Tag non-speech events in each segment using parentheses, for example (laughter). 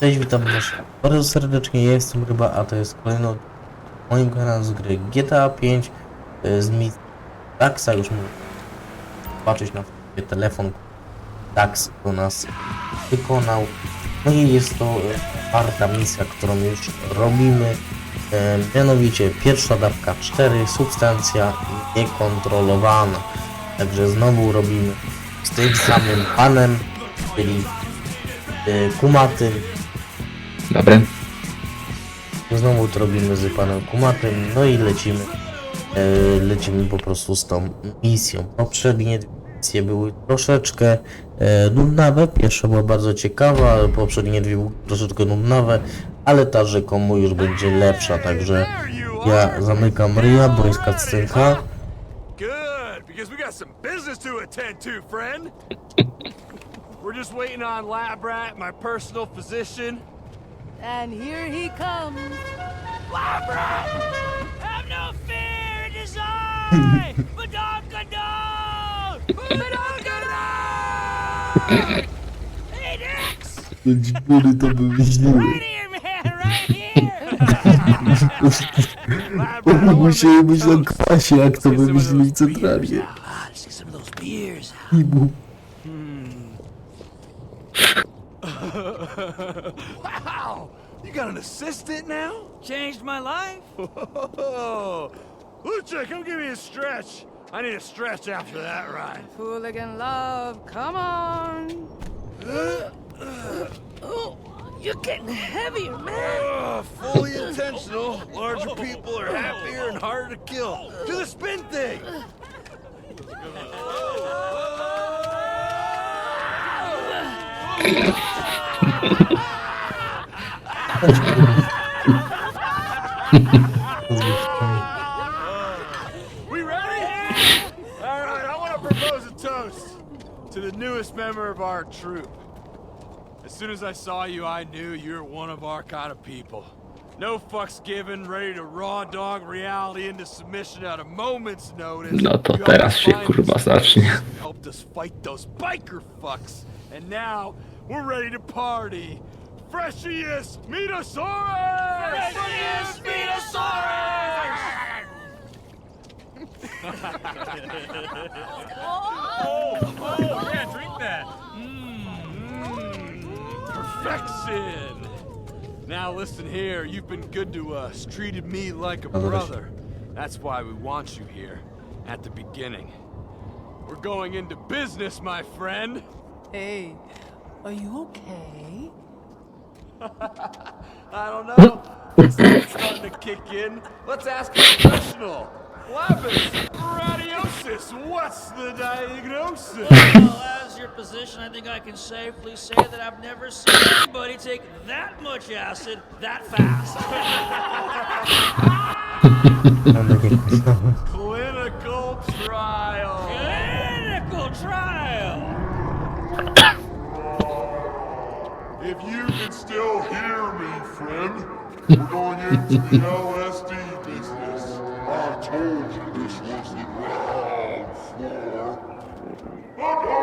Cześć, witam was bardzo serdecznie, ja jestem Ryba, a to jest kolejny w moim kanale z gry GTA 5 e, z mi Daxa, już mogę zobaczyć na telefon Dax do nas wykonał. No i jest to e, czwarta misja, którą już robimy, e, mianowicie pierwsza dawka 4, substancja niekontrolowana. Także znowu robimy z tym samym panem, czyli e, kumatym Dobre. No znowu to robimy z panem Kumatem, no i lecimy. E, lecimy po prostu z tą misją. Poprzednie dwie misje były troszeczkę e, nudnawe. Pierwsza była bardzo ciekawa, poprzednie dwie były troszeczkę nudnawe, ale ta rzekomo już będzie lepsza, także ja zamykam ryja, bo jest kacynka. because we got some business to attend to, friend. (laughs) We're just waiting on Lab Rat, my personal physician. And here he comes. Have no fear, it is I! Badonkadon! (laughs) Badonkadon! Hey, (laughs) Dex! Dzbury to wymyśliły. Right here, man! Musieli być na kwasie, jak to wymyślili centralnie. I mu. Hmm. (laughs) got an assistant now? Changed my life. Lucha, (laughs) come give me a stretch. I need a stretch after that ride. Hooligan love, come on. oh, (gasps) you're getting heavier, man. Uh, fully intentional. Larger people are happier and harder to kill. Do the spin thing. (laughs) (laughs) we ready? All right, I want to propose a toast to the newest member of our troop. As soon as I saw you, I knew you are one of our kind of people. No fucks given, ready to raw dog reality into submission at a moment's notice. No to teraz się kurwa zacznie. Helped us fight those biker fucks, and now we're ready to party freshiest Metasaurus! Freshiest Metasaurus! oh, oh, yeah, drink that. Mmm, perfection. Now listen here, you've been good to us, treated me like a brother. That's why we want you here, at the beginning. We're going into business, my friend. Hey, are you okay? (laughs) I don't know. It's starting to kick in. Let's ask a professional. Lapis radiosis. What's the diagnosis? Well, as your physician, I think I can safely say that I've never seen anybody take that much acid that fast. (laughs) into the LSD business. I told you this was the ground floor.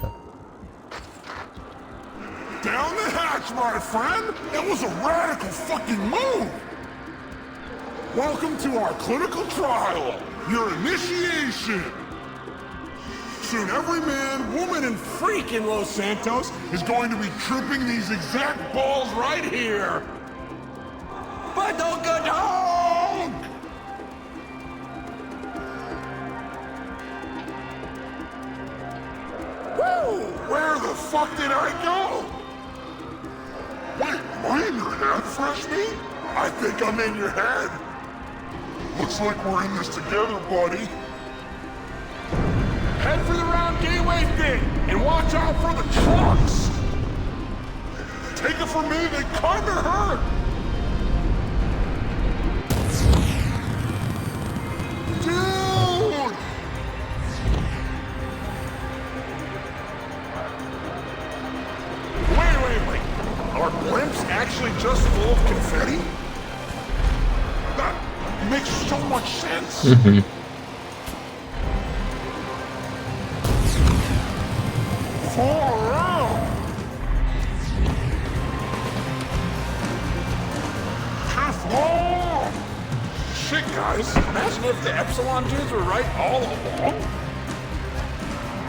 Down the hatch, my friend! It was a radical fucking move! Welcome to our clinical trial, your initiation! Soon every man, woman, and freak in Los Santos is going to be tripping these exact balls right here! But don't go down! Where the fuck did I go? Wait, am I in your head, Fresh Meat? I think I'm in your head. Looks like we're in this together, buddy. Head for the round gateway thing, and watch out for the trucks! Take it from me, they come to hurt! Mm-hmm. Shit, guys. Imagine if the Epsilon dudes were right all along.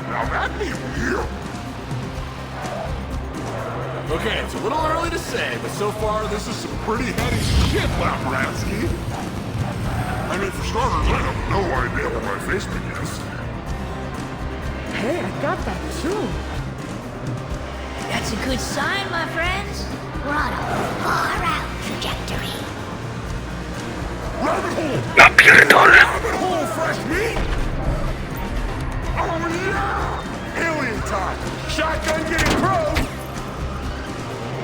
Now that'd be weird. Okay, it's a little early to say, but so far this is some pretty heady shit, Labratsky. I mean, for starters, I have no idea where my face begins. Hey, I got that too. That's a good sign, my friends. We're on a far-out trajectory. Rabbit hole! La pierdolę! Rabbit hole, fresh meat! Oh no! Alien time! Shotgun getting pro!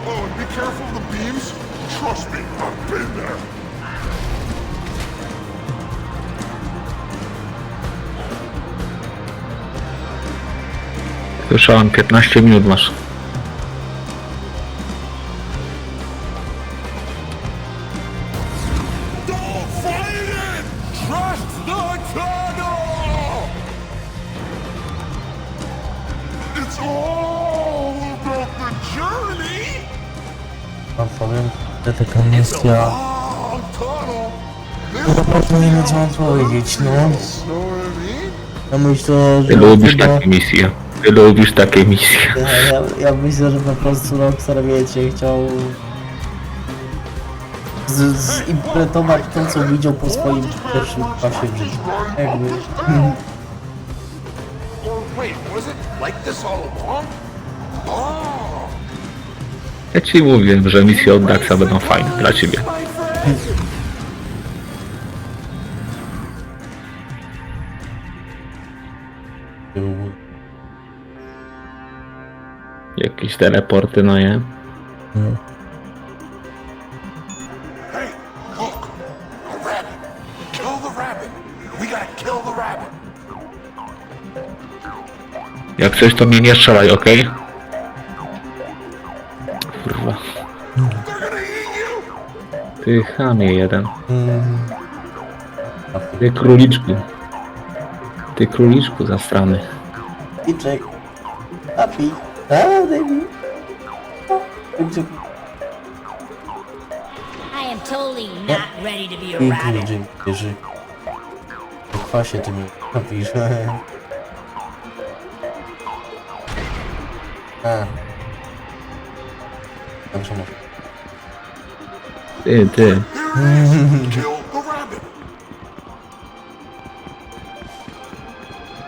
Oh, and be careful of the beams. Trust me, I've been there. Słyszałem, 15 minut masz. Wam powiem, z ta komisja... No po prostu nie wiem co mam powiedzieć, no. Ja myślę, że... Ty lubisz takie misje. Ty lubisz takie misje. Ja, ja, ja myślę, że po prostu Rockstar wiecie, chciał zimpletować to, co widział po swoim pierwszym pasie w życiu. Jakby. Ja ci mówię, że misje od Daxa będą fajne dla ciebie. (laughs) Jakieś teleporty, no je. No. Jak coś, to mnie nie strzelaj, okej? Kurwa. Ty chamie jeden. Mm. Ty króliczku. Ty króliczku za strany. I czek. pi. I am totally not ready to be a rabbit. Jerzy. Chwa się tym napisz. A. Dobrze mówię. Ty, ty. Kill the rabbit.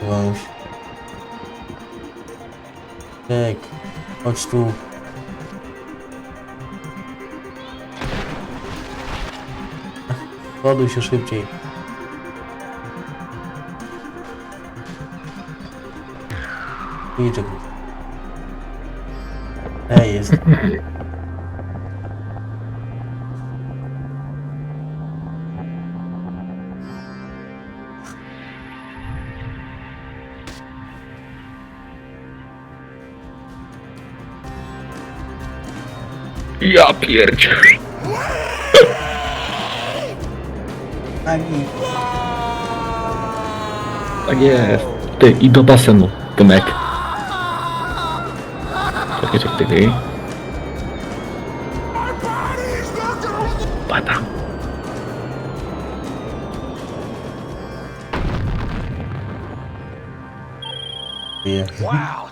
Wow. Czek, chodź tu. Ładuj się szybciej. Niczego. Ej, jest. (laughs) Ja Aqui. Ani. Tak jest. Ty, passando. do é Tomek. Czekaj, czekaj, czekaj. Pada. Yeah. Wow.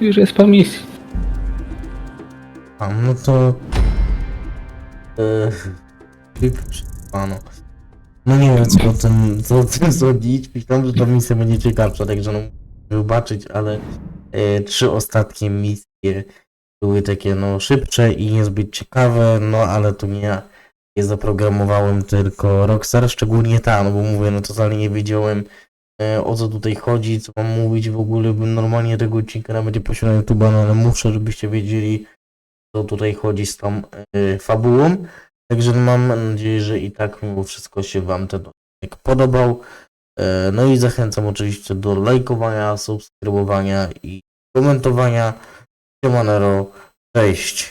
już jest po misji. A no to... Yy, e, panu. No nie wiem co o tym, co o tym sądzić. Myślałem, że ta misja będzie ciekawsza, także no wybaczyć, ale e, trzy ostatnie misje były takie no szybsze i niezbyt ciekawe, no ale to nie je zaprogramowałem tylko Rockstar, szczególnie ta, no bo mówię, no totalnie nie wiedziałem E, o co tutaj chodzi, co mam mówić w ogóle, bym normalnie tego odcinka nawet nie posiadał YouTube'a, no ale muszę, żebyście wiedzieli, co tutaj chodzi z tą yy, fabułą. Także mam nadzieję, że i tak mimo wszystko się Wam ten odcinek podobał. E, no i zachęcam oczywiście do lajkowania, subskrybowania i komentowania. Siemanero, cześć!